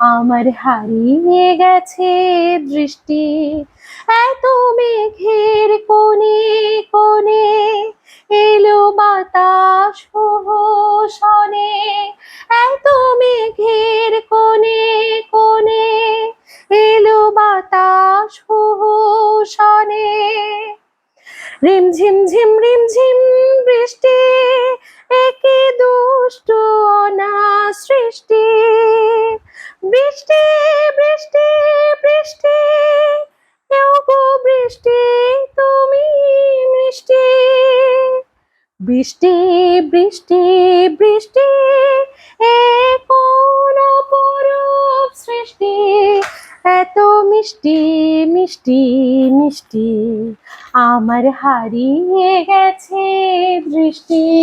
আমার হারিয়ে গেছে দৃষ্টি। এত মেঘের কোণে কোণে এলো বাতাস শনে এত মেঘের কোণে কোণে এলো বাতাস শনে রিমঝিম ঝিম রিমঝিম বৃষ্টি বৃষ্টি বৃষ্টি, তুমি মিষ্টি। বৃষ্টি বৃষ্টি বৃষ্টি, এ কোন অপরূপ সৃষ্টি? এত মিষ্টি মিষ্টি মিষ্টি, আমার হারিয়ে গেছে দৃষ্টি